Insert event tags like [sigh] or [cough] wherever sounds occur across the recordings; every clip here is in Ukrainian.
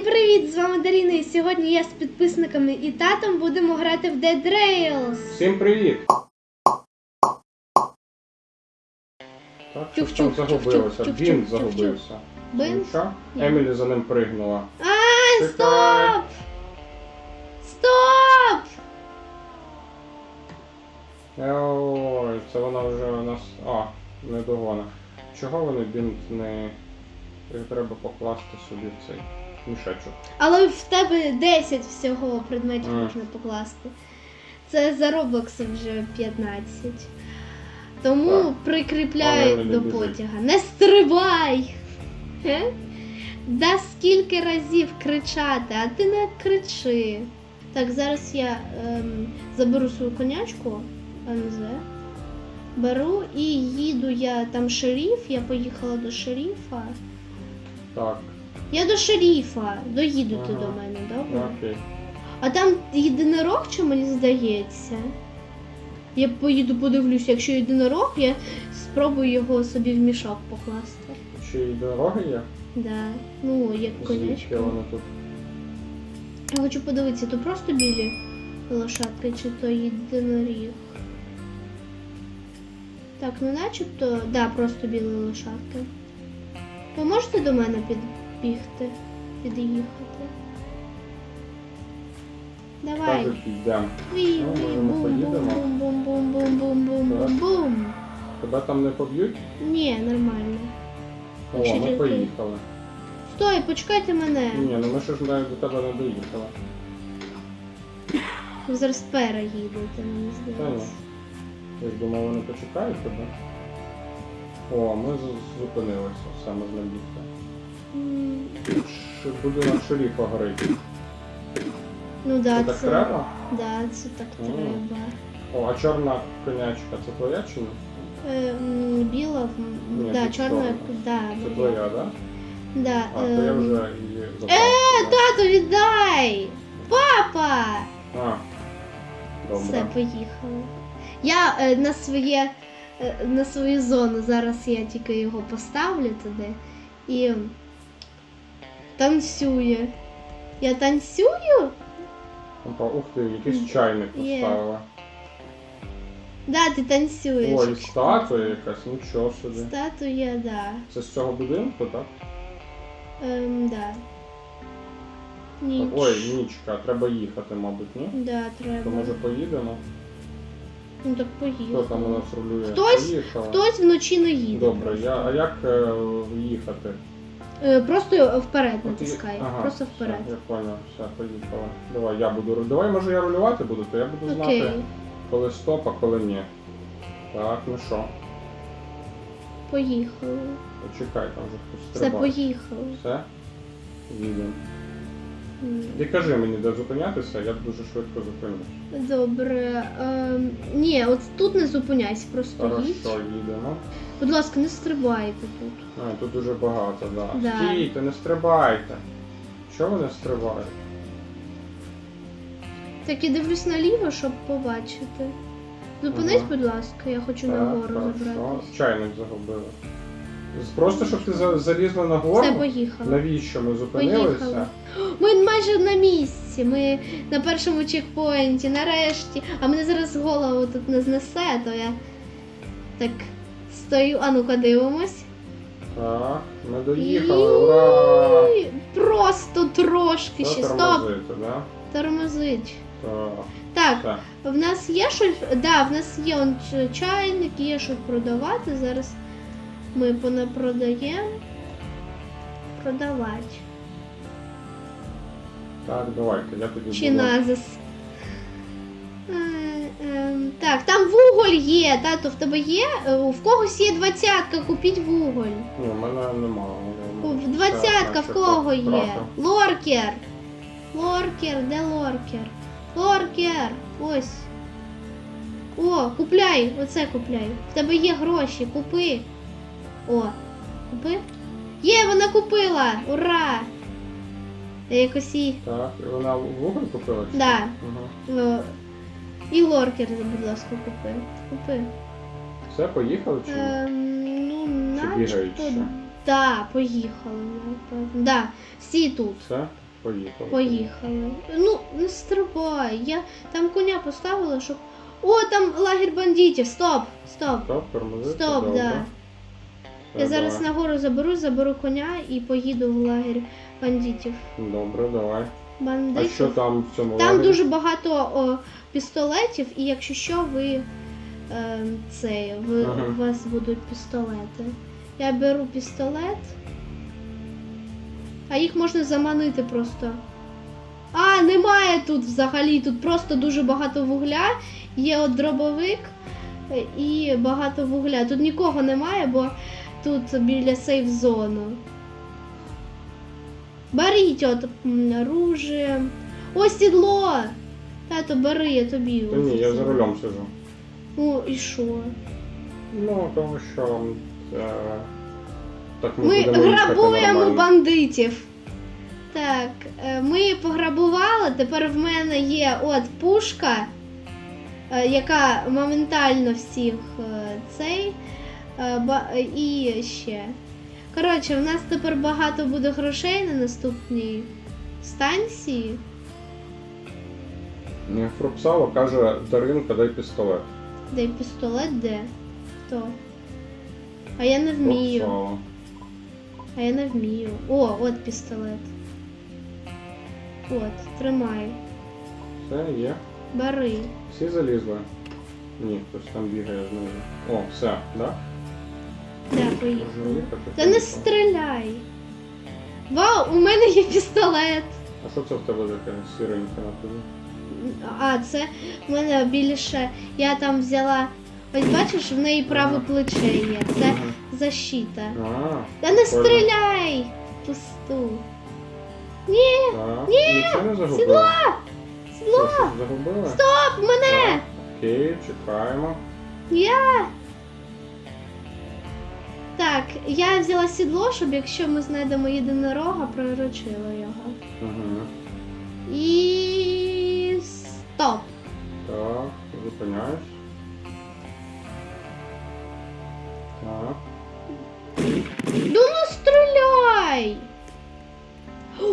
Всім привіт! З вами Даріна і сьогодні я з підписниками і татом будемо грати в Dead Rails. Всім привіт! Так, щось там загубилося. Він загубився. Що? Емілі за ним пригнула. А, стоп! Стоп! Ой, це вона вже у нас. А, не догона. Чого вони бінт не. Їх треба покласти собі в цей мішечок. Але в тебе 10 всього предметів Мгм. можна покласти. Це за Roblox вже 15. Тому Так. прикріпляй Але не до потяга. Не стрибай! Ге? Да скільки разів кричати, а ти не кричи. Так, зараз я ем, заберу свою конячку МЗ. Беру і їду я там шеріф, я поїхала до шеріфа. Так, Я до шеріфа. Доїду ти Ага. до мене, добре? окей. А там єдинорог, чи мені здається. Я поїду подивлюся, якщо єдинорог, я спробую його собі в мішок покласти. Чи й дороги є? Да. Ну, як Звідки конячка. тут? Я хочу подивитися, то просто білі лошадки, чи то єдиноріг. Так, ну начебто, да, просто білі лошадки. Ви можете до мене підбігти, під'їхати? Давай. Кажуть, йдемо. Ві, Ну, ві, може, ми бум, поїдемо? бум, бум, бум, бум, бум, бум, бум, бум. Тебе там не поб'ють? Ні, нормально. О, ми тільки- поїхали. Стой, почекайте мене. Ні, ну ми ще ж навіть до тебе не доїхали. Ви зараз переїдете, мені Та ні. здається. Я ж думав, вони почекають тебе. О, ми з- зупинилися, все можна бігти. М, Ш- Будинок шеріфа горить. Ну да, Це так це, треба? да, це так М. треба. О, а чорна конячка це твоя чи ні? Е, м, біла, м, Ні, да, чорна, чорна. да, Це твоя, так? Да? Да, А, то я ем, вже її забрав. Е, Да. тату, віддай! Папа! А, Все, добре. поїхали. Я е, на своє е, на свою зону. Зараз я тільки його поставлю туди і танцює. Я танцюю? Опа, ух ти, якийсь чайник Є. поставила. Да, ти танцюєш. Ой, статуя якась, нічого собі. Статуя, да. Це з цього будинку, так? Ем, да. Ніч. Ой, нічка, треба їхати, мабуть, ні? Да, треба. То може поїдемо? Ну так Хто там у нас рулює? Хтось- Поїхала. Хтось вночі не їде. Добре, я, а як е, їхати? Е, просто вперед натискай. ага, просто все, я понял, все, поїхала. Давай я буду. Давай, може я рулювати буду, то я буду знати, Окей, коли стоп, а коли ні. Так, ну що, поїхали. почекай, там вже хтось Все, стрибає. поїхали. Все? Їдемо. Ти кажи мені, де зупинятися, я дуже швидко зупинюсь. Добре. Ем, ні, от тут не зупиняйся, просто їдь. Хорошо, їдемо. Будь ласка, не стрибайте тут. А, тут дуже багато, да. Да. Стійте, не стрибайте. Що ви не стрибаєте? Так, я дивлюсь наліво, щоб побачити. Зупинись, Ага. будь ласка, я хочу нагору забратись. Чайник загубили. Просто щоб ти залізла на гору? Все, поїхали. Навіщо ми зупинилися? Поїхали. Ми майже на місці. Ми на першому чекпоінті, нарешті. А мене зараз голову тут не знесе, то я так стою. А ну-ка дивимось. Так, ми доїхали, ура! І Просто трошки ще. Стоп! тормозити, да? Тормозить. Так, Так, так. в нас є щось. Да, в нас є он ч- чайник, є що продавати. Зараз ми понапродаємо. Продавати. Так, давайте, я тоді Чи буду. назис. Е, ем, Так, там вуголь є, тато, в тебе є? Е, В когось є двадцятка, купіть вуголь. Ні, в мене немає. В Двадцятка в кого є? Лоркер. Лоркер, де лоркер? Лоркер. Ось. О, купляй, оце купляй. В тебе є гроші, купи. О, купи. Є, вона купила! Ура! Я якось її. Так, і вона вуголь купила? чи Да. Ага. І лоркер, будь ласка, купи. Купи. Все, поїхали чи? Ем, ну, начебто. ще? Да, поїхали, напевно. Да, всі тут. Все? Поїхали. Поїхали. Ну, не стрибай. Я там коня поставила, щоб. О, там лагерь бандитів. Стоп! Стоп! Стоп, тормозити. Стоп, добре. да. Я зараз давай. нагору заберу, заберу коня і поїду в лагерь бандитів. Добре, давай. А Бандитів. що там в цьому Там лагері? дуже багато о, пістолетів, і якщо що, ви е, це, ви, Ага. у вас будуть пістолети. Я беру пістолет. А їх можна заманити просто. А, немає тут взагалі. Тут просто дуже багато вугля. Є от дробовик е, і багато вугля. Тут нікого немає, бо тут біля сейф зону. Беріть от оружие. О, сідло! Тато, бери, я тобі. Та ні, я за рулем сижу. Ну і що? Ну, тому що е, так ми, Ми будемо грабуємо бандитів. Так, е, ми пограбували. Тепер в мене є от пушка, е, яка моментально всіх е, цей. Е, І ще. Коротше, в нас тепер багато буде грошей на наступній станції. Ні, Фруксало каже, Даринка, дай пістолет. Де пістолет, де? Хто? А я не вмію. Фруксало. А я не вмію. О, от пістолет. От, тримай. Все, є. Бери. Всі залізли? Ні, хтось там бігає знизу. О, все, да? Де поїхали? Та не стріляй. Вау, у мене є пістолет. А що це в тебе таке сіреньке на тобі? А, це в мене більше. Я там взяла. Ось бачиш, в неї праве плече є. Це защита. А, Та не прикольно. стріляй! Пусту. так. Нічого не загубила? Сідло! Що, Сідло! щось загубила? Стоп! Мене! Окей, чекаємо. Я. Так, я взяла сідло, щоб якщо ми знайдемо єдинорога, приручила його. Угу. І. Стоп! Так, зупиняюсь. Так. Ну ну стріляй!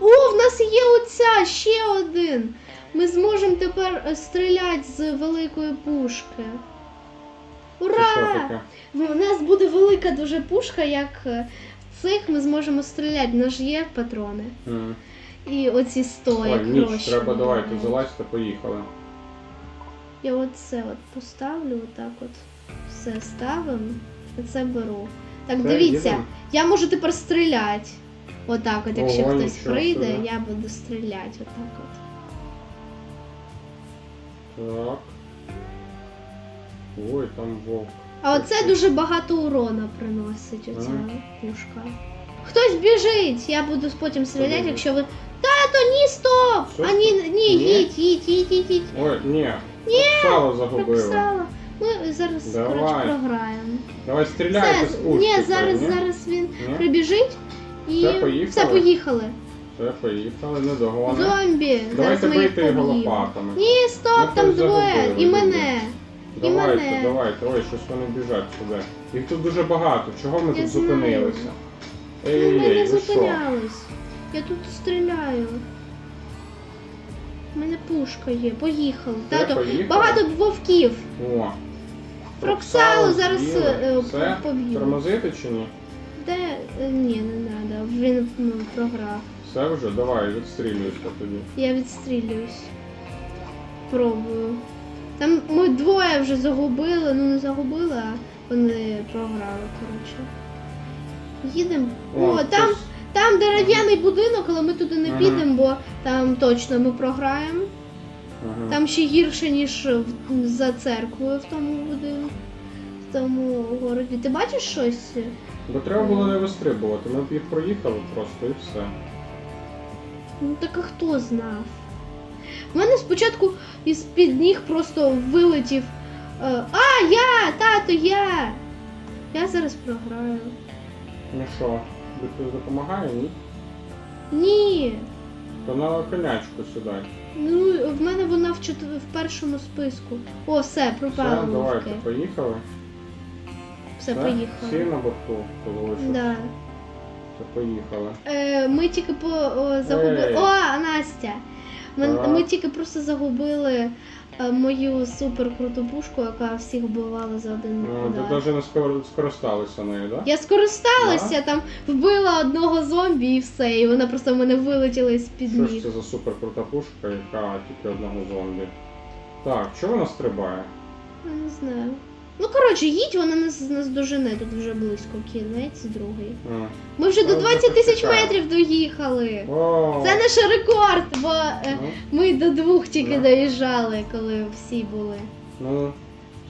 О, в нас є оця ще один. Ми зможемо тепер стріляти з великої пушки. Це Ура! таке? У нас буде велика дуже пушка, як е, в цих ми зможемо стріляти. У нас ж є патрони. М. І оці сто, Ой, ніч, треба давайте, залазьте, поїхали. Я оце от поставлю, отак от. Все ставимо. Оце беру. Так, Все, дивіться, їдемо? я можу тепер стріляти. Отак от, якщо Ого, хтось нічого прийде, собі. я буду стріляти отак от. Так. Ой, там вовк. А оце дуже багато урона приносить оця пушка. Хтось біжить! Я буду потім стріляти, якщо ви. Тато, ні, стоп! Що а ні, стоп? ні, Ні? їдь, їдь, їдь, їдь, їдь. Ой, ні. Ні! Сало. Прописала. Ми зараз Давай. коротше програємо. Давай стріляйте з Все, пушки. ні, зараз, зараз він Ні? прибіжить і Все, поїхали? все поїхали. Все, поїхали, не догони. Зомбі. Зараз Давайте ми їх бийте його поб'ємо. лопатами. Ні, стоп, Ну, там хтось двоє. загубили, І мене. І Давайте, мене. давайте. Ой, щось вони біжать сюди. Їх тут дуже багато. Чого ми Я тут знаю. зупинилися? Ми не Ей-ей, ви що? зупинялись. Я тут стріляю. У мене пушка є. Поїхали. Все, Тато, поїхали? багато вовків. О. Фроксалу зараз, з'їли. е, Все? поб'ю. Тормозити чи ні? Де? Е, Ні, не треба. Він ну, програв. Все вже, давай, відстрілюйся тоді. Я відстрілююсь. Пробую. Там ми двоє вже загубили, ну не загубили, а вони програли, коротше. Їдемо. О, там, хтось- там дерев'яний будинок, але ми туди не Ага. підемо, бо там точно ми програємо. Ага. Там ще гірше, ніж в- за церквою в тому будинку, в тому городі. Ти бачиш щось? Бо треба було не вистрибувати, ми б їх проїхали просто і все. Ну так а хто знав? У мене спочатку із під ніг просто вилетів. е, А, я! Тато, я! Я зараз програю. Ну що, хтось допомагає, ні? Ні. То на конячку сідай. Ну, в мене вона в, чот- в першому списку. О, все, Все, давайте, поїхали. Все, Всі поїхали. на борту, коли. Да. Все, поїхали. Е, ми тільки по о, загубили. О, Костя. Ми, ми тільки просто загубили е, мою супер круту пушку, яка всіх вбивала за один Ну, ти навіть не скор- скористалися нею, так? Я скористалася, там вбила одного зомбі і все, і вона просто в мене вилетіла з-під Що ж це за супер крута пушка, яка тільки одного зомбі? Так, чого вона стрибає? Я не знаю. Ну, коротше, їдь, вона нас, нас дожене, тут вже близько кінець другий. А. Ми вже до Ну, 20 тисяч метрів доїхали. Це наш рекорд, бо е, ну, ми до двох тільки Да. доїжджали, коли всі були. ну,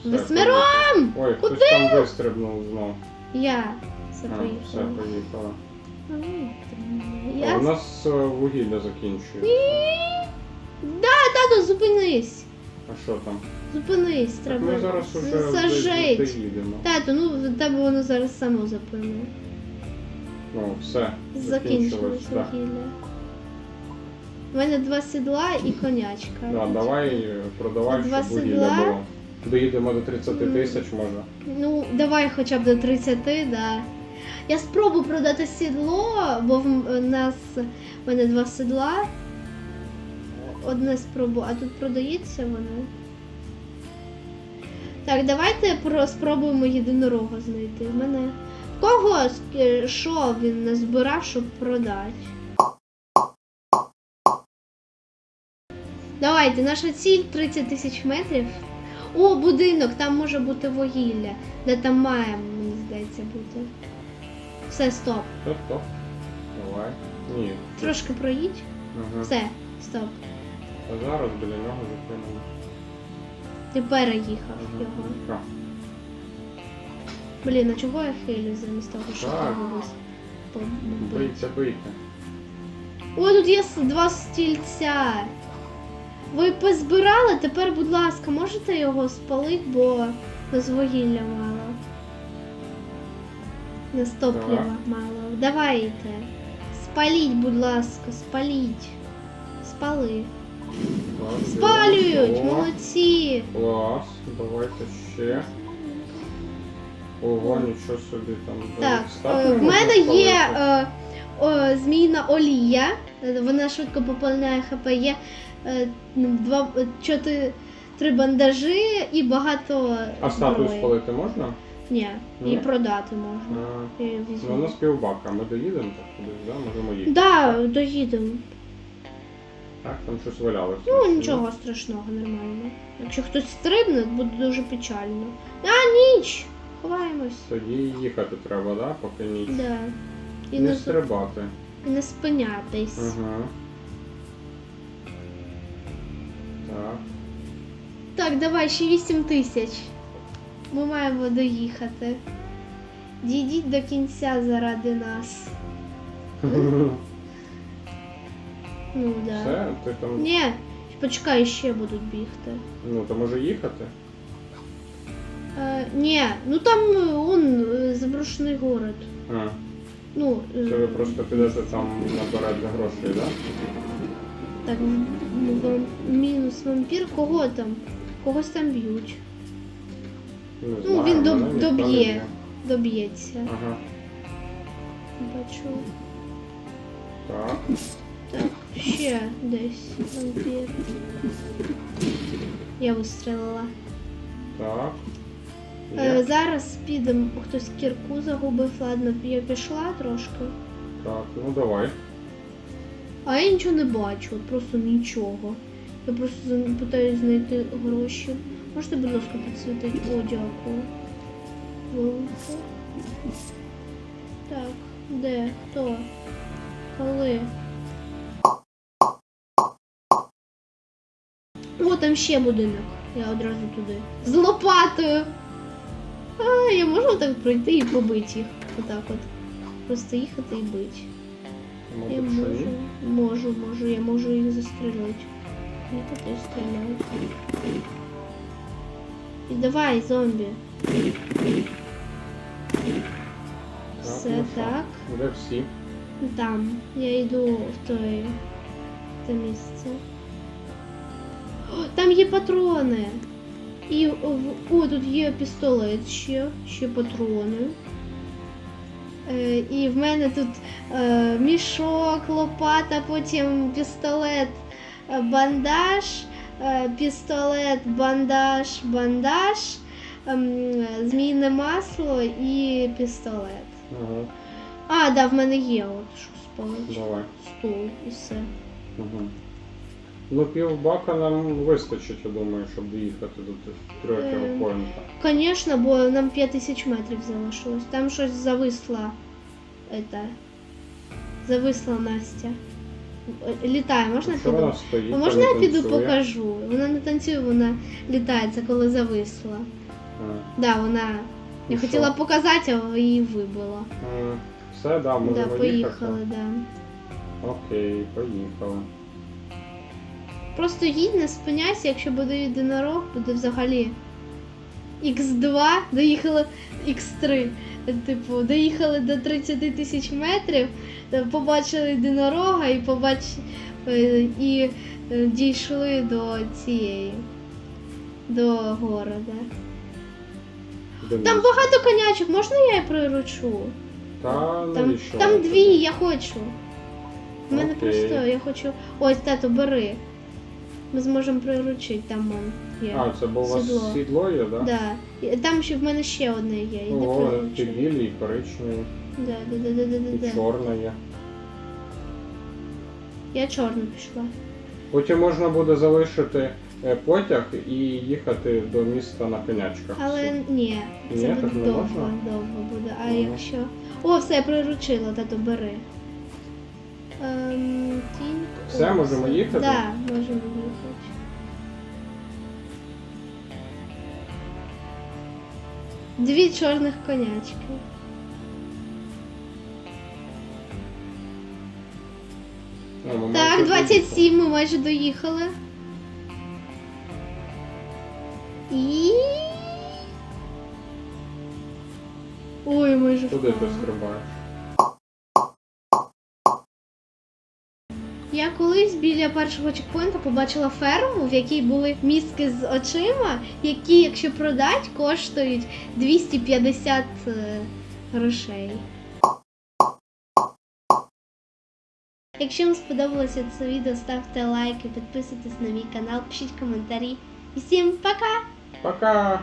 все, Восьмером! Ой, хтось там вистрибнув знов. Я все А, все, поїхала. поїхала. Ну, А у нас е, вугілля закінчується. Ні. Да, тато, зупинись. А що там? Зупинись, треба ми зараз уже зажить. доїдемо. Тато, ну тебе воно зараз само запине. Ну, все, Закінчилось так. вугілля. У мене два сідла і конячка. Да, давай е, продавай, Два щоб седла. вугілля було. Доїдемо до 30 тисяч, може. Ну, давай хоча б до 30, да. Я спробую продати сідло, бо в м- нас в мене два сідла. Одне спробую, а тут продається воно. Так, давайте про спробуємо єдинорога знайти. В мене кого що він назбирав, щоб продати? Давайте, наша ціль 30 тисяч метрів. О, будинок, там може бути вугілля. Де там має, мені здається, бути. Все, стоп. Стоп, стоп. Давай. Ні. Трошки проїдь. Ага. Все, стоп. А зараз біля нього зупинимо. Ти переїхав його. Так. Блін, а чого я хилю замість того, щоб Так. того вис- побити? Бийте, бийте. О, тут є с- два стільця. Ви позбирали, тепер, будь ласка, можете його спалити, бо без вугілля мало. Без топлива Так. мало. Давайте. Спаліть, будь ласка, спаліть. Спали. Спалюють! Молодці! Клас. Давайте ще. Ого, нічого собі там. Так, е, в мене є е, о, змійна олія. Е, Вона швидко поповняє хп. Є е, два, чотири, три бандажі і багато. А статую зброї. спалити можна? Ні, Ні? і продати можна. А, Я Ну, візьму. у нас ми доїдемо так кудись, да? Можемо їхати. Да, доїдемо. Так, там щось валялося. Ну нічого страшного, нормально. Якщо хтось стрибне, буде дуже печально. А, ніч! Ховаємось. Тоді їхати треба, да? Поки ніч. Да. І Не не, стрибати. і не спинятись. Ага. Так. Так, давай, ще 8 тисяч. Ми маємо доїхати. Дійдіть до кінця заради нас. [laughs] Ну да. Все, ти там. Ні, почекай, ще будуть бігти. Ну, то може їхати? Е, ні, ну там е, он е, заброшений город. А, Ну, е, це ви просто підете там наперед за грошей, да? так, вам- мінус вампір, кого там? Когось там б'ють. Не Ну, знаю, він доб- ніхто не доб'є. б'є. Доб'ється. Ага. Бачу. Так. Так, ще десь вампір. Я вистрелила. Так. Е, зараз підемо. Хтось кірку загубив, ладно, я пішла трошки. Так, ну давай. А я нічого не бачу, от просто нічого. Я просто за- питаюсь знайти гроші. Можете, будь ласка, підсвітити? О, дякую. Велике. Так, де? Хто? Коли? О, там ще будинок. Я одразу туди. З лопатою. А, я можу так пройти і побити їх. Отак от. Просто їхати і бити. Я можу, можу, можу, я можу їх застрелити. Їхати і стріляти. І давай, зомбі. Все ну так. Де всі? Там. Я йду в той те місце. О, там є патрони. І о, тут є пістолет ще, ще патрони. Е, і в мене тут е, мішок, лопата, потім пістолет, е, бандаж, е, пістолет, бандаж, бандаж, ем, змійне масло і пістолет. Угу. А, да, в мене є от що спалить. Давай. Стул і все. Угу. Ну, півбака нам вистачить, я думаю, щоб доїхати до тих- Ем. поінта. Конечно, бо нам 5000 метрів залишилось. Там щось зависла. Это. Зависла Настя. Е, Літає, можна Що піду? стоїть? А можна не я піду танцює? покажу? Вона не танцює, вона літає, це коли зависла. А, Да, вона. Я Ну хотіла що? показати, а її вибило. а, Все, да, можемо Да, їхати. поїхали, да. Окей, поїхали. Просто їдь, не спиняйся, якщо буде єдинорог, буде взагалі Х2, доїхали Х3. Типу, доїхали до 30 тисяч метрів, е, побачили єдинорога і побач... е, і е, дійшли до цієї. До города. Денис. Там багато конячок, можна я її приручу? Та Там, навіщо? там дві, я хочу. У мене Окей. просто, я хочу. Ось, тато, бери. Ми зможемо приручити, там он є. А, це бо у вас Сідло. сідло є, так? Да. І Там ще в мене ще одне є. Іди О, і приручи. білі, і коричневі, Да, да, да, да, да, да, і да. чорна є. Я чорну пішла. Потім можна буде залишити е, потяг і їхати до міста на конячках. Але ні, Ні, це так буде довго, можна? довго буде. А Ага. якщо. О, все, я приручила, тато бери. Ем, тінь. Все, можемо їхати? Да, можемо Дві чорних конячки. Ну, ми Так, майже 27 ми майже доїхали. І. Ой, майже Куди ти впала. стрибаєш? Я колись біля першого чекпоінту побачила ферму, в якій були мізки з очима, які, якщо продать, коштують 250 е, грошей. Якщо вам сподобалося це відео, ставте лайки, підписуйтесь на мій канал, пишіть коментарі. І всім пока! Пока!